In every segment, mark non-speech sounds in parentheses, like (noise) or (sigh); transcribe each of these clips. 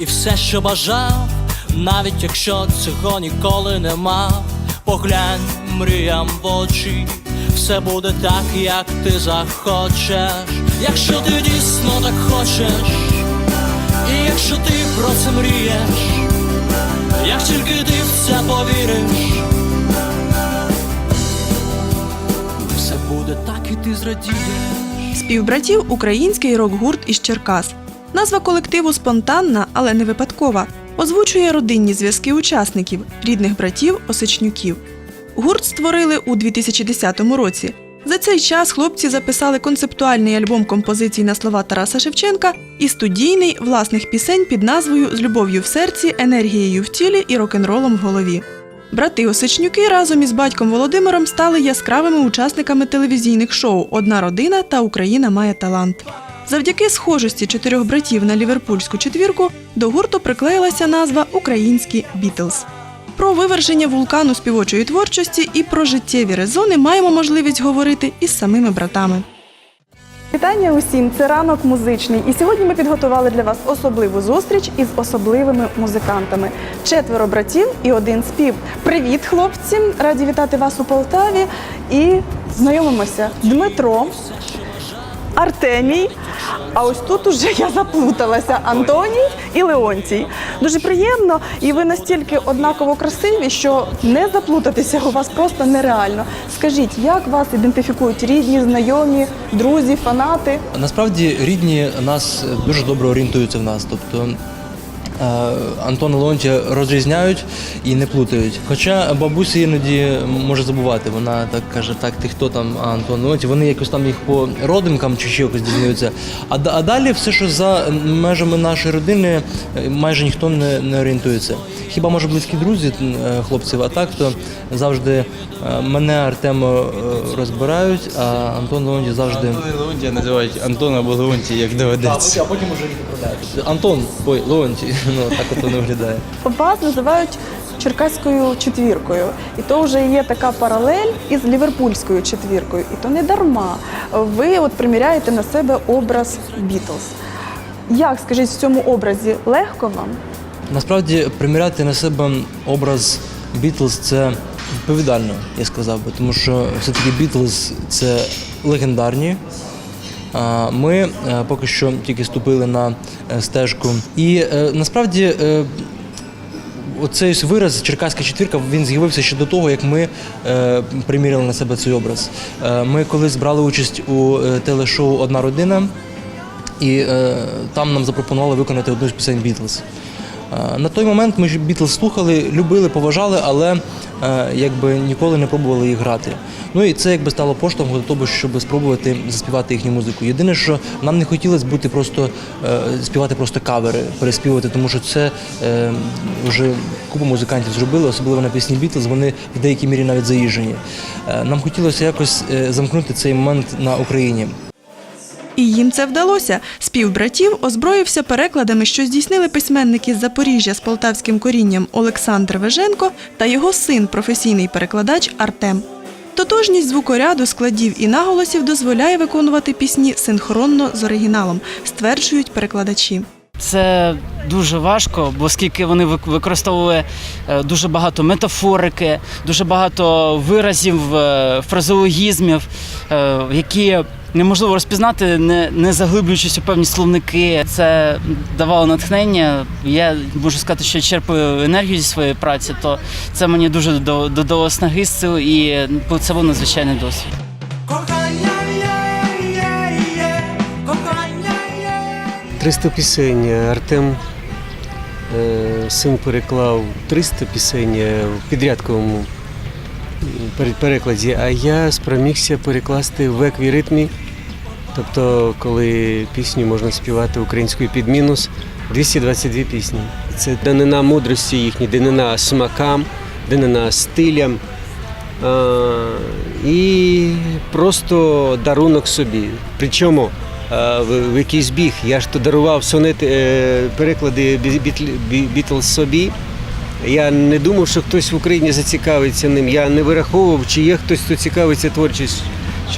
і все, що бажав, навіть якщо цього ніколи не мав, поглянь мріям в очі, все буде так, як ти захочеш, якщо ти дійсно так хочеш, і якщо ти про це мрієш, як тільки ти в це повіриш, все буде так, і ти зрадієш. Співбратів український рок-гурт із Черкас. Назва колективу спонтанна, але не випадкова. Озвучує родинні зв'язки учасників, рідних братів Осечнюків. Гурт створили у 2010 році. За цей час хлопці записали концептуальний альбом композицій на слова Тараса Шевченка і студійний власних пісень під назвою З любов'ю в серці, енергією в тілі і рок-н-ролом в голові. Брати Осичнюки разом із батьком Володимиром стали яскравими учасниками телевізійних шоу Одна родина та Україна має талант. Завдяки схожості чотирьох братів на ліверпульську четвірку до гурту приклеїлася назва Українські Бітлз. Про виверження вулкану співочої творчості і про життєві резони маємо можливість говорити із самими братами. Вітання усім! Це ранок музичний. І сьогодні ми підготували для вас особливу зустріч із особливими музикантами. Четверо братів і один спів. Привіт, хлопці! Раді вітати вас у Полтаві. І знайомимося. Дмитро, Артемій. А ось тут уже я заплуталася. Антоній і Леонтій. Дуже приємно, і ви настільки однаково красиві, що не заплутатися у вас просто нереально. Скажіть, як вас ідентифікують рідні, знайомі, друзі, фанати? Насправді рідні нас дуже добре орієнтуються в нас. Тобто е, Антон і Леонтія розрізняють і не плутають. Хоча бабуся іноді може забувати. Вона так каже: так, ти хто там, а Антон Леонтій. Вони якось там їх по родинкам чи ще якось дізнаються. А, да- а далі все, що за межами нашої родини, е, майже ніхто не, не орієнтується. Хіба може близькі друзі е, хлопців, а так то завжди мене Артема розбирають, а Антон Леонтій завжди. Антон Леонтія називають Антон або Леонтій, як доведеться. А потім відправляють. Антон, ой, Леонтій, (laughs) ну так от воно виглядає. Вас називають черкаською четвіркою, і то вже є така паралель із ліверпульською четвіркою. І то не дарма. Ви от приміряєте на себе образ Бітлз. Як скажіть в цьому образі легко вам? Насправді приміряти на себе образ Бітлз це відповідально, я сказав би, тому що все-таки Бітлз це легендарні. Ми е, поки що тільки ступили на е, стежку. І е, насправді оцей вираз Черкаська четвірка він з'явився ще до того, як ми е, приміряли на себе цей образ. Е, ми колись брали участь у телешоу Одна родина, і е, там нам запропонували виконати одну з пісень Бітлз. Е, На той момент ми Бітлз слухали, любили, поважали, але е, якби ніколи не пробували їх грати. Ну і це якби стало поштовхом до того, щоб спробувати заспівати їхню музику. Єдине, що нам не хотілося бути просто е, співати просто кавери, переспівати, тому що це е, вже купа музикантів зробили, особливо на пісні Бітлз, вони в деякій мірі навіть заїжджені. Е, Нам хотілося якось замкнути цей момент на Україні. І їм це вдалося. Спів братів озброївся перекладами, що здійснили письменники з Запоріжжя з полтавським корінням Олександр Веженко та його син, професійний перекладач Артем. Тотожність звукоряду, складів і наголосів дозволяє виконувати пісні синхронно з оригіналом, стверджують перекладачі. Це дуже важко, бо оскільки вони використовували е, дуже багато метафорики, дуже багато виразів, е, фразеологізмів, е, які неможливо розпізнати, не, не заглиблюючись у певні словники. Це давало натхнення. Я можу сказати, що черпаю енергію зі своєї праці, то це мені дуже до- додало снаги сил і ну, це був надзвичайний досвід. Кохання є, є, є, кохання є. 300 пісень. Артем е, син переклав 300 пісень е, в підрядковому перекладі, а я спромігся перекласти в еквіритмі. Тобто, коли пісню можна співати українською під мінус, 222 пісні. Це данина мудрості їхній, данина смакам, данина стилям. І просто дарунок собі. Причому в якийсь біг. Я ж то дарував сонет, е, переклади Бітлз собі. Я не думав, що хтось в Україні зацікавиться ним. Я не вираховував, чи є хтось, хто цікавиться творчістю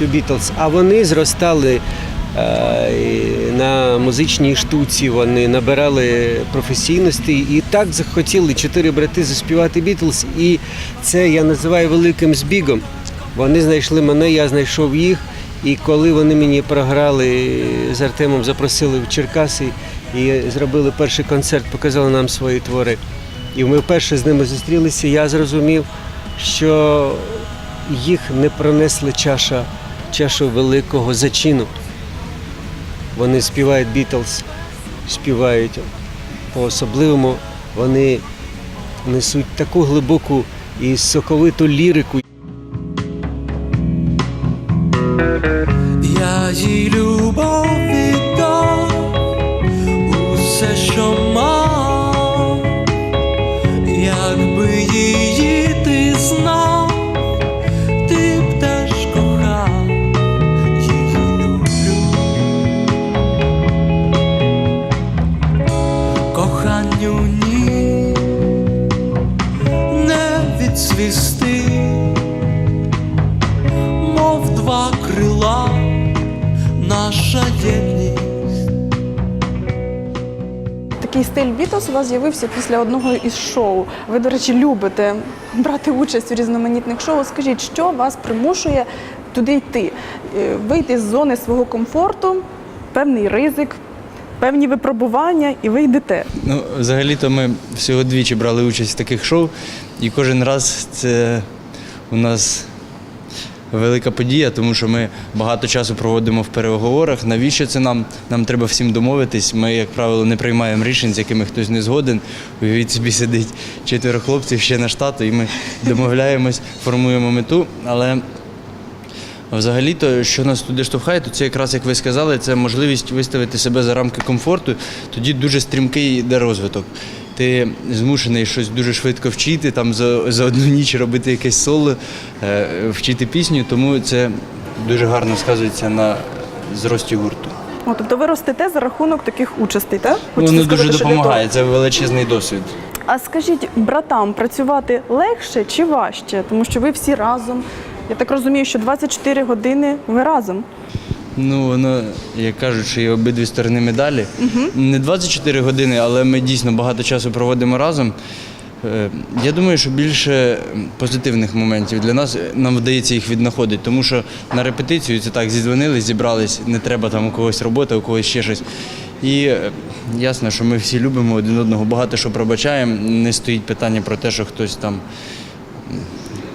Бітлз. А вони зростали е, на музичній штуці вони набирали професійності і так захотіли чотири брати заспівати Бітлз. І це я називаю великим збігом. Вони знайшли мене, я знайшов їх. І коли вони мені програли з Артемом, запросили в Черкаси і зробили перший концерт, показали нам свої твори. І ми вперше з ними зустрілися, я зрозумів, що їх не пронесли чаша, чашу великого зачину. Вони співають Бітлз, співають по-особливому, вони несуть таку глибоку і соковиту лірику. Такий стиль Бітлз у вас з'явився після одного із шоу. Ви, до речі, любите брати участь у різноманітних шоу. Скажіть, що вас примушує туди йти? Е, Вийти з зони свого комфорту, певний ризик, певні випробування, і ви йдете. Ну, взагалі-то ми всього двічі брали участь в таких шоу, і кожен раз це у нас велика подія, тому що ми багато часу проводимо в переговорах. Навіщо це нам? Нам треба всім домовитись. Ми, як правило, не приймаємо рішень, з якими хтось не згоден. Уявіть собі сидить четверо хлопців ще на штату, і ми домовляємось, формуємо мету. Але Взагалі-то, що нас туди штовхає, то це якраз, як ви сказали, це можливість виставити себе за рамки комфорту. Тоді дуже стрімкий йде розвиток. Ти змушений щось дуже швидко вчити, там за, за одну ніч робити якесь соло, е, вчити пісню, тому це дуже гарно сказується на зрості гурту. О, тобто ви ростете за рахунок таких участей, так? Ну, Воно дуже сказати, що допомагає, це величезний досвід. А скажіть, братам працювати легше чи важче? Тому що ви всі разом. Я так розумію, що 24 години ви разом. Ну, воно, як кажуть, що є обидві сторони медалі. Не 24 години, але ми дійсно багато часу проводимо разом. Е, Я думаю, що більше позитивних моментів для нас е, нам вдається їх віднаходити, тому що на репетицію це так зідзвонили, зібрались, не треба там у когось робота, у когось ще щось. І е, ясно, що ми всі любимо один одного, багато що пробачаємо. Не стоїть питання про те, що хтось там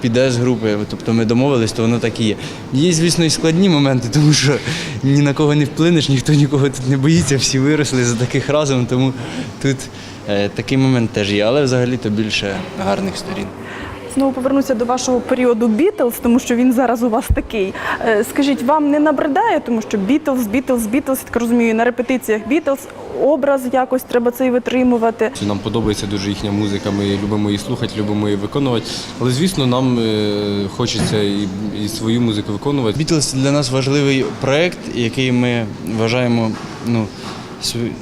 піде з групи, тобто ми домовились, то воно так і є. Є, звісно, і складні моменти, тому що ні на кого не вплинеш, ніхто нікого тут не боїться, всі виросли за таких разом, тому тут е, такий момент теж є, але взагалі-то більше гарних сторін. Знову повернуся до вашого періоду Бітлз, тому що він зараз у вас такий. Е, Скажіть, вам не набридає, тому що Бітлз, Бітлз, Бітлз, так розумію, на репетиціях Бітлз, образ якось треба цей витримувати. Нам подобається дуже їхня музика, ми любимо її слухати, любимо її виконувати. Але звісно, нам е, хочеться і, і свою музику виконувати. Бітлз для нас важливий проєкт, який ми вважаємо ну,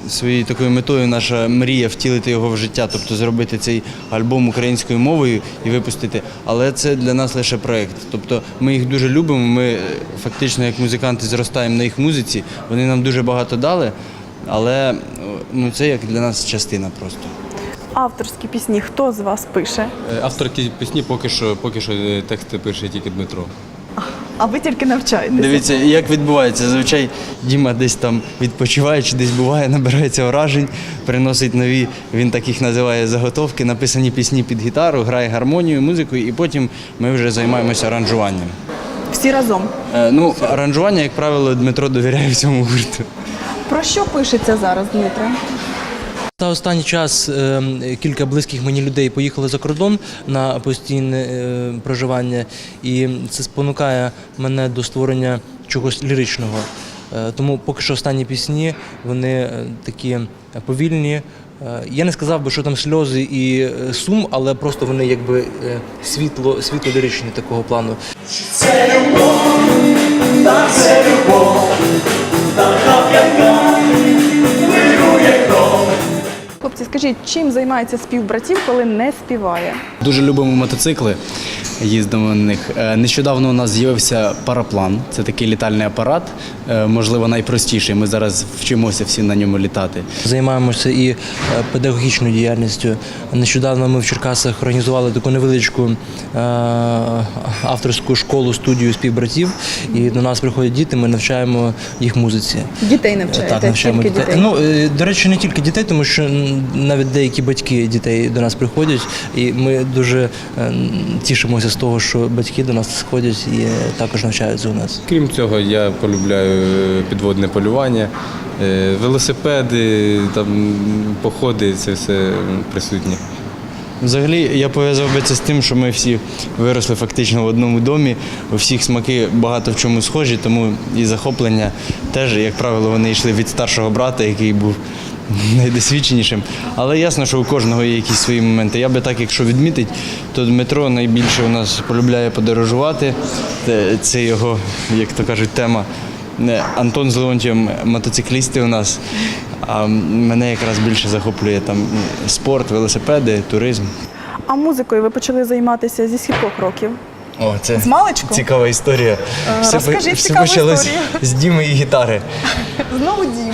своєю такою метою, наша мрія втілити його в життя, тобто зробити цей альбом українською мовою і випустити. Але це для нас лише проєкт. Тобто ми їх дуже любимо. Ми е, фактично як музиканти зростаємо на їх музиці. Вони нам дуже багато дали, але ну, це як для нас частина просто. Авторські пісні, хто з вас пише? Е, Авторські пісні поки що, поки що е, тексти пише тільки Дмитро. А ви тільки навчаєтеся. Дивіться, як відбувається. Зазвичай Діма десь там відпочиває чи десь буває, набирається вражень, приносить нові, він так їх називає заготовки, написані пісні під гітару, грає гармонію, музику, і потім ми вже займаємося аранжуванням. Всі разом. Е, ну, аранжування, як правило, Дмитро довіряє всьому гурту. Про що пишеться зараз, Дмитре? За останній час е, кілька близьких мені людей поїхали за кордон на постійне е, проживання, і це спонукає мене до створення чогось ліричного. Е, тому поки що останні пісні вони е, такі повільні. Я не сказав би, що там сльози і сум, але просто вони якби світло, світло ліричні такого плану. Хлопці, скажіть, чим займається співбратів, коли не співає? Дуже любимо мотоцикли, їздимо на них. Е, Нещодавно у нас з'явився параплан. Це такий літальний апарат, е, можливо, найпростіший. Ми зараз вчимося всі на ньому літати. Займаємося і е, педагогічною діяльністю. Нещодавно ми в Черкасах організували таку невеличку авторську школу студію співбратів. І до нас приходять діти, ми навчаємо їх музиці. Дітей навчаєте? Так, навчаємо дітей. дітей? Ну до речі, не тільки дітей, тому що навіть деякі батьки дітей до нас приходять, і ми дуже тішимося з того, що батьки до нас сходять і е, також навчаються у нас. Крім цього, я полюбляю е, підводне полювання, е, велосипеди, там, походи, це все присутнє. Взагалі, я пов'язав би це з тим, що ми всі виросли фактично в одному домі. У всіх смаки багато в чому схожі, тому і захоплення теж, як правило, вони йшли від старшого брата, який був найдосвідченішим. Але ясно, що у кожного є якісь свої моменти. Я би так, якщо відмітить, то Дмитро найбільше у нас полюбляє подорожувати. Це- його, як то кажуть, тема. Антон з Леонтієм мотоциклісти у нас. А мене якраз більше захоплює там спорт, велосипеди, туризм. А музикою ви почали займатися зі скількох років? О, це З маличку? цікава історія. Е, розкажіть все цікаву почалось історію. з Діми і гітари. Знову Діма.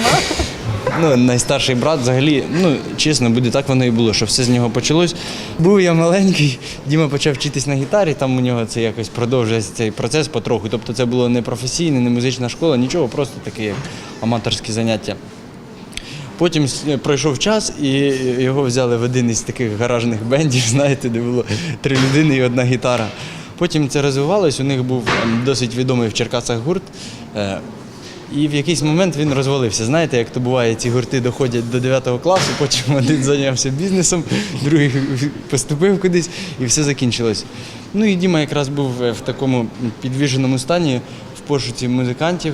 Ну, найстарший брат взагалі, ну чесно, буде так воно і було, що все з нього почалось. Був я маленький, Діма почав вчитись на гітарі, там у нього це якось продовжується цей процес потроху. Тобто це було не професійне, не музична школа, нічого, просто таке як аматорські заняття. Потім пройшов час, і його взяли в один із таких гаражних бендів, (laughs) знаєте, де було три людини і одна гітара. Потім це розвивалось, у них був досить відомий в Черкасах гурт. І в якийсь момент він розвалився. Знаєте, як то буває, ці гурти доходять до 9 класу, потім (laughs) один зайнявся бізнесом, другий (laughs) поступив кудись і все закінчилось. Ну і Діма якраз був е, в такому підвішеному стані в пошуці музикантів.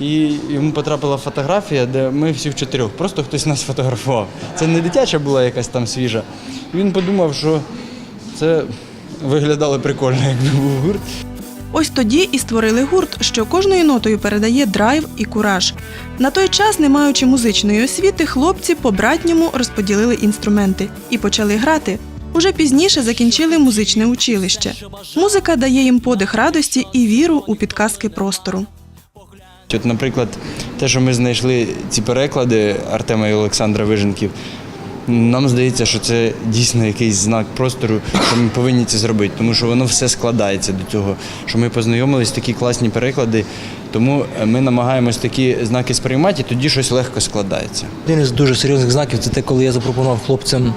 І йому потрапила фотографія, де ми всі в чотирьох. Просто хтось нас фотографував. Це не дитяча була якась там свіжа. Він подумав, що це виглядало прикольно, якби був гурт. Ось тоді і створили гурт, що кожною нотою передає драйв і кураж. На той час, не маючи музичної освіти, хлопці по-братньому розподілили інструменти і почали грати. Уже пізніше закінчили музичне училище. Музика дає їм подих радості і віру у підказки простору. От, наприклад, те, що ми знайшли ці переклади Артема і Олександра Виженків, нам здається, що це дійсно якийсь знак простору, що ми повинні це зробити, тому що воно все складається до цього, що ми познайомились, такі класні переклади, тому е, ми намагаємось такі знаки сприймати, і тоді щось легко складається. Один із дуже серйозних знаків це те, коли я запропонував хлопцям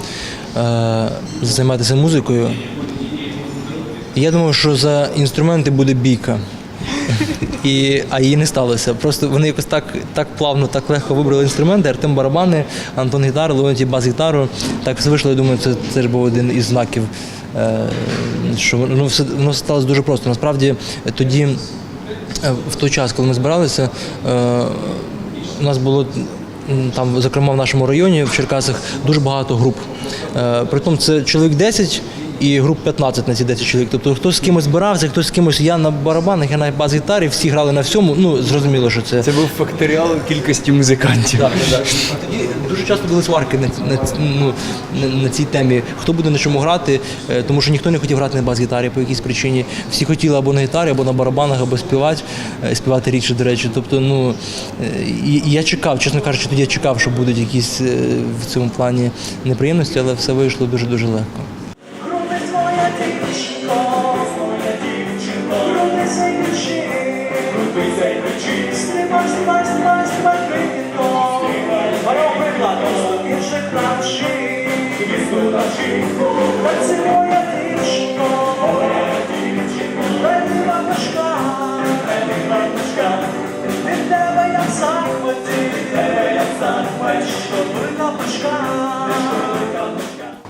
е, займатися музикою. Я думав, що за інструменти буде бійка. І, а її не сталося. Просто вони якось так, так плавно, так легко вибрали інструменти. Артем барабани, Антон гітару, Леонтій бас-гітару. Так все вийшло. Я думаю, це теж був один із знаків, е, що воно все воно сталося дуже просто. Насправді тоді, е, в той час, коли ми збиралися, е, у нас було там, зокрема, в нашому районі в Черкасах дуже багато груп. Притом це чоловік 10 і груп 15 на ці 10 чоловік. Тобто хтось з кимось збирався, хтось з кимось, я на барабанах, я на бас-гітарі, всі грали на всьому. Ну, зрозуміло, що це. Це був факторіал кількості музикантів. Так, тоді дуже часто були сварки на, на, ну, на, на цій темі. Хто буде на чому грати, е, тому що ніхто не хотів грати на бас-гітарі по якійсь причині. Всі хотіли або на гітарі, або на барабанах, або співати, е, співати рідше, до речі. Тобто, ну е, і, і я чекав, чесно кажучи, тоді я чекав, що будуть якісь в цьому плані неприємності, але все вийшло дуже дуже легко.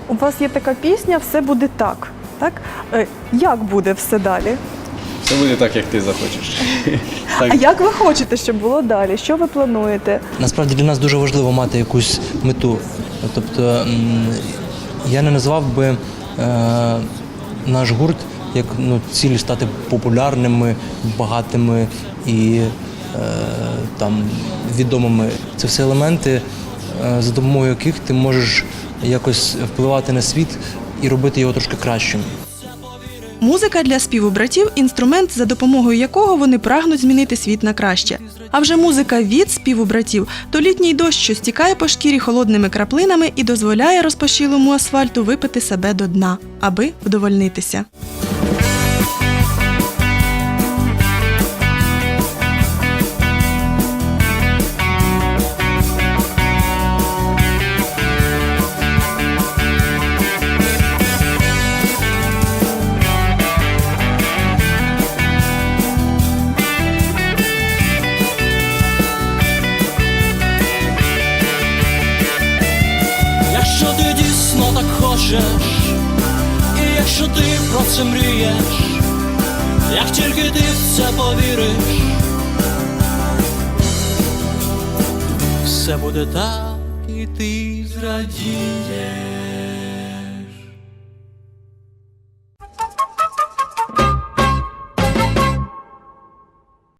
У вас є така пісня Все буде так. Так? Е, Як буде все далі? Все буде так, як ти захочеш. (laughs) А як ви хочете, щоб було далі? Що ви плануєте? Насправді для нас дуже важливо мати якусь мету. Тобто я не назвав би е, наш гурт як ну, цілі стати популярними, багатими і е, там, відомими. Це все елементи, е, за допомогою яких ти можеш якось впливати на світ і робити його трошки кращим. Музика для співу братів інструмент, за допомогою якого вони прагнуть змінити світ на краще. А вже музика від співу братів то літній дощ, що стікає по шкірі холодними краплинами і дозволяє розпашілому асфальту випити себе до дна, аби вдовольнитися. Хочеш, і якщо ти про це мрієш, як тільки ти в це повіриш, все буде так, і ти зрадієш.